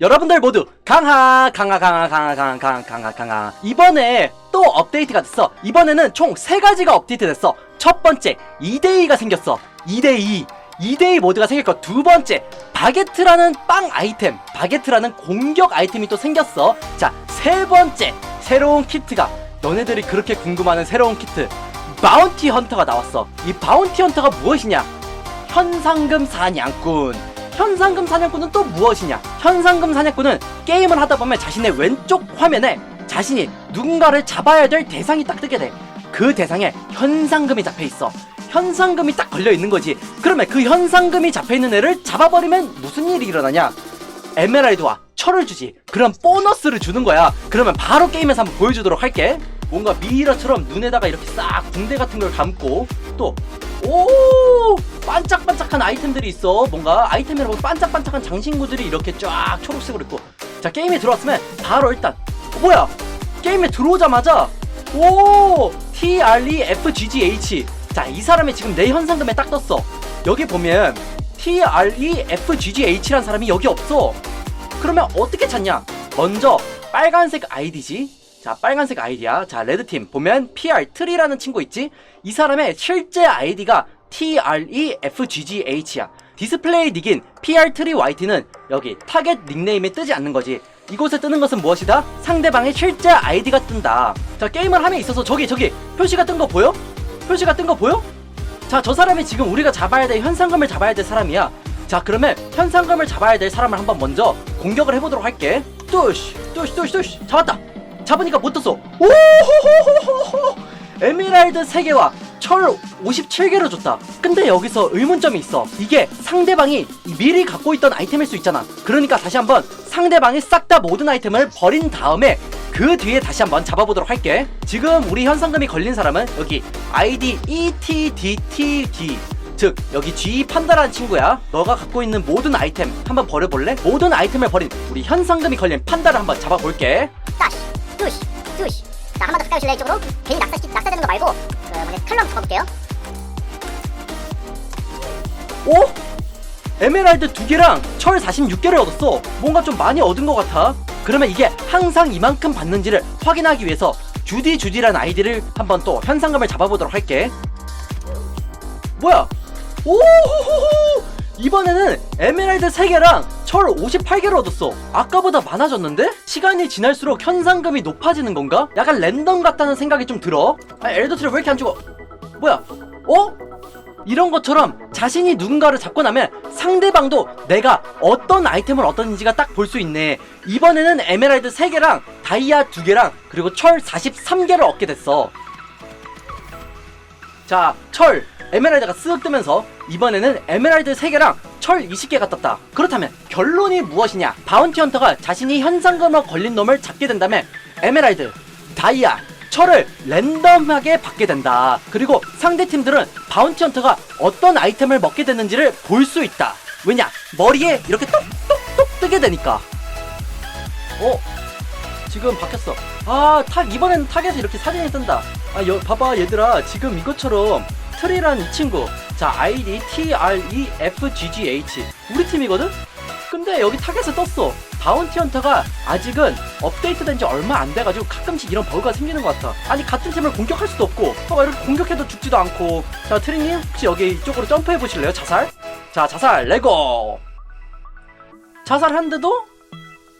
여러분들 모두 강하 강하 강하 강하 강하 강하 강하 강하. 이번에 또 업데이트가 됐어. 이번에는 총 세 가지가 업데이트 됐어. 첫 번째 2대2가 생겼어. 2대2 2대2 모드가 거. 두 번째 바게트라는 빵 아이템. 바게트라는 공격 아이템이 또 생겼어. 자 세 번째 새로운 키트가. 너네들이 그렇게 궁금하는 새로운 키트. 바운티 헌터가 나왔어. 이 바운티 헌터가 무엇이냐? 현상금 사냥꾼. 현상금 사냥꾼은 또 무엇이냐? 현상금 사냥꾼은 게임을 하다 보면 자신의 왼쪽 화면에 자신이 누군가를 잡아야 될 대상이 딱 뜨게 돼. 그 대상에 현상금이 잡혀 있어. 현상금이 딱 걸려 있는 거지. 그러면 그 현상금이 잡혀 있는 애를 잡아버리면 무슨 일이 일어나냐? 에메랄드와 철을 주지. 그럼 보너스를 주는 거야. 그러면 바로 게임에서 한번 보여주도록 할게. 뭔가 미이라처럼 눈에다가 이렇게 싹 붕대 같은 걸 감고 또 오! 반짝반짝한 아이템들이 있어. 뭔가 아이템이라고 반짝반짝한 장신구들이 이렇게 쫙 초록색으로 있고. 자, 게임에 들어왔으면 바로 일단 어, 뭐야? 게임에 들어오자마자 오! T R E F G G H. 자, 이 사람이 지금 내 현상금에 딱 떴어. 여기 보면 T R E F G G H란 사람이 여기 없어. 그러면 어떻게 찾냐? 먼저 빨간색 아이디지. 자, 빨간색 아이디야. 자, 레드팀 보면 PR 트리라는 친구 있지? 이 사람의 실제 아이디가 TREFGGH야. 디스플레이 닉인 PR 트리 YT는 여기 타겟 닉네임에 뜨지 않는 거지. 이곳에 뜨는 것은 무엇이다? 상대방의 실제 아이디가 뜬다. 자, 게임을 함에 있어서 저기 저기 표시가 뜬 거 보여? 표시가 뜬 거 보여? 자, 저 사람이 지금 우리가 잡아야 될 현상금을 잡아야 될 사람이야. 자, 그러면 현상금을 잡아야 될 사람을 한번 먼저 공격을 해보도록 할게. 뚜시, 뚜시, 뚜시, 뚜시. 잡았다. 잡으니까 못 떴어. 오호호호호호. 에메랄드 3개와 철 57개를 줬다. 근데 여기서 의문점이 있어. 이게 상대방이 미리 갖고 있던 아이템일 수 있잖아. 그러니까 다시 한번 상대방이 싹 다 모든 아이템을 버린 다음에 그 뒤에 다시 한번 잡아보도록 할게. 지금 우리 현상금이 걸린 사람은 여기 ID E ETDTD 즉 여기 G 판다라는 친구야. 너가 갖고 있는 모든 아이템 한번 버려볼래? 모든 아이템을 버린 우리 현상금이 걸린 판다를 한번 잡아볼게. 다시 자한번더 가까이 오실래요 이쪽으로 괜히 낙사, 낙사되는 거 말고 그 뭐냐 칼로 한번 잡아볼게요 오? 에메랄드 두 개랑 철 46개를 얻었어. 뭔가 좀 많이 얻은 것 같아. 그러면 이게 항상 이만큼 받는지를 확인하기 위해서 주디 주디라는 아이디를 한번 또 현상금을 잡아보도록 할게. 뭐야? 오호호호! 이번에는 에메랄드 3개랑 철 58개를 얻었어. 아까보다 많아졌는데? 시간이 지날수록 현상금이 높아지는 건가? 약간 랜덤 같다는 생각이 좀 들어. 아, 엘더트리 왜 이렇게 안 죽어? 뭐야? 어? 이런 것처럼 자신이 누군가를 잡고 나면 상대방도 내가 어떤 아이템을 얻었는지가 딱 볼 수 있네. 이번에는 에메랄드 3개랑 다이아 2개랑 그리고 철 43개를 얻게 됐어. 자, 철 에메랄드가 쓱 뜨면서 이번에는 에메랄드 3개랑 철 20개가 떴다. 그렇다면 결론이 무엇이냐? 바운티 헌터가 자신이 현상금으로 걸린 놈을 잡게 된다면 에메랄드, 다이아, 철을 랜덤하게 받게 된다. 그리고 상대 팀들은 바운티 헌터가 어떤 아이템을 먹게 됐는지를 볼 수 있다. 왜냐? 머리에 이렇게 똑똑똑 뜨게 되니까. 어? 지금 바뀌었어. 아, 탁, 이번엔 탁에서 이렇게 사진이 뜬다. 아, 여, 봐봐, 얘들아. 지금 이것처럼 트리란 이 친구. 자, ID TREFGGH. 우리 팀이거든? 근데 여기 탁에서 떴어. 바운티 헌터가 아직은 업데이트 된 지 얼마 안 돼가지고 가끔씩 이런 버그가 생기는 것 같아. 아니, 같은 팀을 공격할 수도 없고, 봐봐, 이렇게 공격해도 죽지도 않고. 자, 트리님, 혹시 여기 이쪽으로 점프해 보실래요? 자살? 자, 자살, 레고! 자살하는데도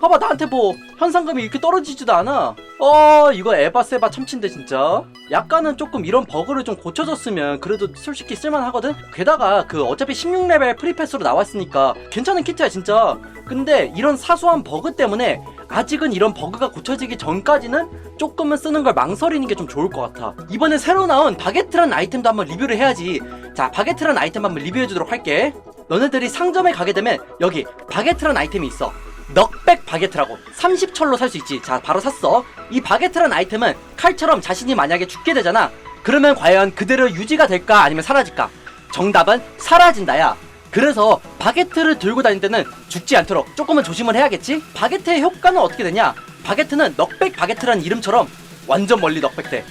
봐봐 나한테 뭐 현상금이 이렇게 떨어지지도 않아 어 이거 에바세바 참친데 진짜? 약간은 조금 이런 버그를 좀 고쳐줬으면 그래도 솔직히 쓸만하거든? 게다가 그 어차피 16레벨 프리패스로 나왔으니까 괜찮은 키트야 진짜. 근데 이런 사소한 버그 때문에 아직은 이런 버그가 고쳐지기 전까지는 조금은 쓰는 걸 망설이는 게 좀 좋을 것 같아. 이번에 새로 나온 바게트란 아이템도 한번 리뷰를 해야지. 자 바게트란 아이템 한번 리뷰해 주도록 할게. 너네들이 상점에 가게 되면 여기 바게트란 아이템이 있어 넉백 바게트라고 30철로 살 수 있지. 자 바로 샀어. 이 바게트란 아이템은 칼처럼 자신이 만약에 죽게 되잖아. 그러면 과연 그대로 유지가 될까? 아니면 사라질까? 정답은 사라진다야. 그래서 바게트를 들고 다닐 때는 죽지 않도록 조금은 조심을 해야겠지? 바게트의 효과는 어떻게 되냐? 바게트는 넉백 바게트란 이름처럼 완전 멀리 넉백돼.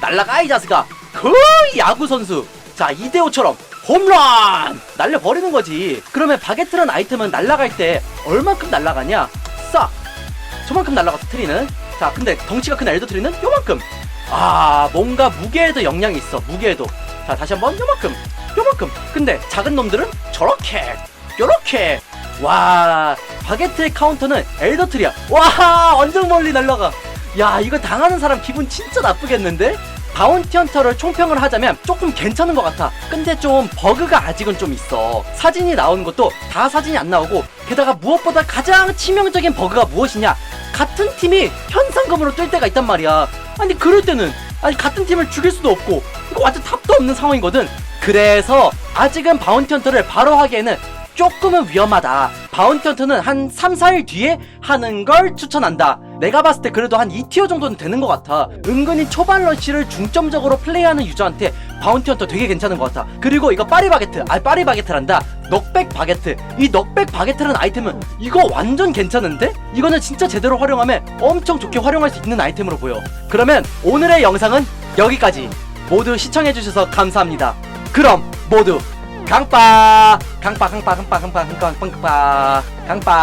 날라가 이 자스가 그 야구 선수. 자 이대호처럼 홈런! 날려버리는 거지. 그러면 바게트란 아이템은 날라갈 때 얼만큼 날라가냐? 싹 저만큼 날아가서 트리는? 자 근데 덩치가 큰 엘더 트리는? 요만큼. 아 뭔가 무게에도 영향이 있어 무게에도. 자 다시 한번. 요만큼 요만큼. 근데 작은 놈들은 저렇게 요렇게. 와 바게트의 카운터는 엘더 트리야. 와 완전 멀리 날아가. 야 이거 당하는 사람 기분 진짜 나쁘겠는데 바운티 헌터를 총평을 하자면 조금 괜찮은 것 같아. 근데 좀 버그가 아직은 좀 있어. 사진이 나오는 것도 다 사진이 안 나오고 게다가 무엇보다 가장 치명적인 버그가 무엇이냐? 같은 팀이 현상금으로 뜰 때가 있단 말이야. 아니 그럴 때는 아니 같은 팀을 죽일 수도 없고 이거 완전 탑도 없는 상황이거든. 그래서 아직은 바운티 헌터를 바로 하기에는 조금은 위험하다. 바운티 헌터는 한 3, 4일 뒤에 하는 걸 추천한다. 내가 봤을 때 그래도 한 2티어 정도는 되는 것 같아. 은근히 초반 러쉬를 중점적으로 플레이하는 유저한테 바운티 헌터 되게 괜찮은 것 같아. 그리고 이거 파리바게트, 아 파리바게트란다. 넉백 바게트. 이 넉백 바게트라는 아이템은 이거 완전 괜찮은데? 이거는 진짜 제대로 활용하면 엄청 좋게 활용할 수 있는 아이템으로 보여. 그러면 오늘의 영상은 여기까지. 모두 시청해주셔서 감사합니다. 그럼 모두 ขังป่าขังป่าขังป่าขังป่าขังป่าขังก่อนขังป่าขังป่า